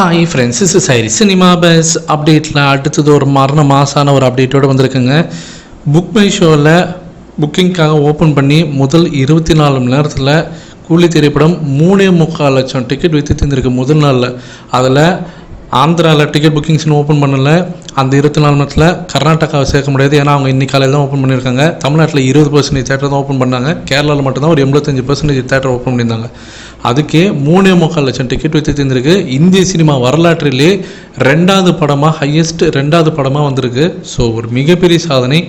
Hi friends is சைரி cinema buzz அப்டேட்டில் அடுத்தது ஒரு மரண மாசான ஒரு அப்டேட்டோடு வந்திருக்குங்க. புக் மை ஷோவில் புக்கிங்க்காக ஓப்பன் பண்ணி முதல் இருபத்தி நாலு மணி நேரத்தில் கூலி திரைப்படம் மூணே முக்கால் லட்சம் டிக்கெட் விற்று தந்திருக்கு முதல் நாளில். அதில் ஆந்திராவில் டிக்கெட் புக்கிங்ஸ்னு ஓப்பன் பண்ணலை. அந்த இருபத்தி நாலு மணி நேரத்தில் கர்நாடகாவை சேர்க்க முடியாது. ஏன்னா அவங்க இன்னைக்கு காலையில் தான் ஓப்பன் பண்ணியிருக்காங்க. தமிழ்நாட்டில் இருபது பர்சன்டேஜ் தேட்டர் தான் ஓப்பன் பண்ணாங்க. கேரளாவில் மட்டும்தான் ஒரு எண்பத்தஞ்சு பர்சன்டேஜ் தேட்டர் ஓப்பன் பண்ணியிருந்தாங்க. அதுக்கே மூணே முக்கால் லட்சம் டிக்கெட் விற்று தந்திருக்கு இந்திய சினிமா வரலாற்றிலே ரெண்டாவது படமாக ஹையஸ்ட் ரெண்டாவது படமாக வந்திருக்கு. ஸோ ஒரு மிகப்பெரிய சாதனை.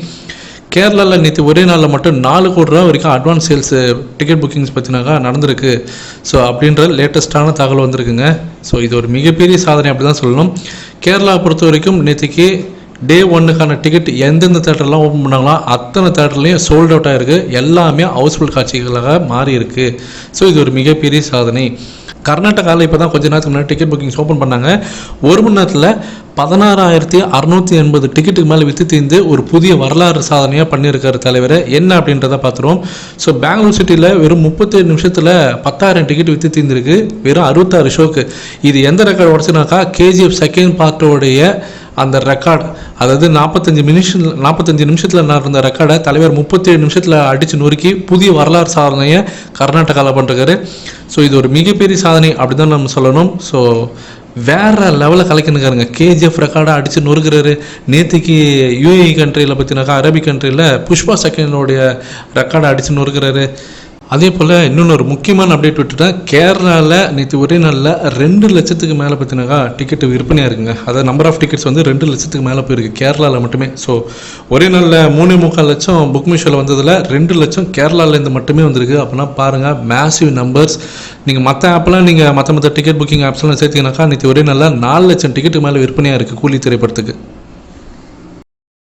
கேரளாவில் நேற்று ஒரே நாளில் மட்டும் நாலு கோடி ரூபா வரைக்கும் அட்வான்ஸ் சேல்ஸு டிக்கெட் புக்கிங்ஸ் பற்றினாக்கா நடந்திருக்கு. ஸோ அப்படின்ற லேட்டஸ்ட்டான தகவல் வந்திருக்குங்க. ஸோ இது ஒரு மிகப்பெரிய சாதனை அப்படி தான் சொல்லணும். கேரளா பொறுத்த வரைக்கும் நேற்றுக்கு டே ஒன்னுக்கான டிக்கெட் எந்தெந்த தேட்டர்லாம் ஓப்பன் பண்ணாங்களோ அத்தனை தேட்டர்லையும் சோல்ட் அவுட்டாக இருக்குது எல்லாமே ஹவுஸ்ஃபுல் காட்சிகளாக மாறி இருக்குது ஸோ இது ஒரு மிகப்பெரிய சாதனை. கர்நாடகாவில் இப்போ தான் கொஞ்ச நேரத்துக்கு முன்னாடி டிக்கெட் புக்கிங்ஸ் ஓப்பன் பண்ணாங்க. ஒரு மணி நேரத்தில் பதினாறாயிரத்தி அறநூற்றி எண்பது டிக்கெட்டுக்கு மேலே விற்று தீர்ந்து ஒரு புதிய வரலாறு சாதனையாக பண்ணியிருக்காரு தலைவர். என்ன அப்படின்றத பார்த்துருவோம். ஸோ பெங்களூர் சிட்டியில் வெறும் முப்பத்தேழு நிமிஷத்தில் பத்தாயிரம் டிக்கெட் விற்று தீர்ந்துருக்கு. வெறும் அறுபத்தாறு ஷோக்கு இது எந்த ரெக்கார்டு உடச்சுனாக்கா கேஜிஎஃப் செகண்ட் பார்ட்டோடைய அந்த ரெக்கார்டு அதாவது நாற்பத்தஞ்சு நிமிஷம் நாற்பத்தஞ்சு நிமிஷத்தில் நடந்த ரெக்கார்டை தலைவர் முப்பத்தேழு நிமிஷத்தில் அடித்து நொறுக்கி புதிய வரலாறு சாதனையை கர்நாடகாவில் பண்ணுறாரு ஸோ இது ஒரு மிகப்பெரிய சாதனை அப்படி தான் நம்ம சொல்லணும். ஸோ வேற லெவலில் கலக்கினுக்காருங்க கேஜிஎஃப் ரெக்கார்டை அடித்து நொறுக்கிறாரு. நேற்றுக்கு யூஏஇ கண்ட்ரியில் பார்த்தீங்கன்னாக்கா அரபிக் கண்ட்ரியில் புஷ்பா செகண்டோடைய ரெக்கார்டை அடித்து நொறுக்கிறாரு. அதே போல் இன்னொன்று ஒரு முக்கியமான அப்டேட் விட்டுட்டேன் கேரளாவில் நேற்று ஒரே நாளில் ரெண்டு லட்சத்துக்கு மேலே பார்த்தீங்கன்னா டிக்கெட் விற்பனையாக இருக்குங்க. அதாவது நம்பர் ஆஃப் டிக்கெட்ஸ் வந்து ரெண்டு லட்சத்துக்கு மேலே போயிருக்கு. கேரளாவில் மட்டுமே. ஸோ ஒரே நாளில் மூணே முக்கால் லட்சம் புக் மிஷோவில் வந்ததில் ரெண்டு லட்சம் கேரளாவிலேருந்து மட்டுமே வந்திருக்கு. அப்படின்னா பாருங்கள் மேசிவ் நம்பர்ஸ் நீங்கள் மற்ற ஆப்லாம் நீங்கள் மற்ற மற்ற டிக்கெட் புக்கிங் ஆப்ஸ்லாம் சேர்த்தீங்கன்னாக்கா நேற்று ஒரே நாளில் நாலு லட்சம் டிக்கெட்டுக்கு மேலே விற்பனையாக இருக்குது கூலி திரைப்படத்துக்கு.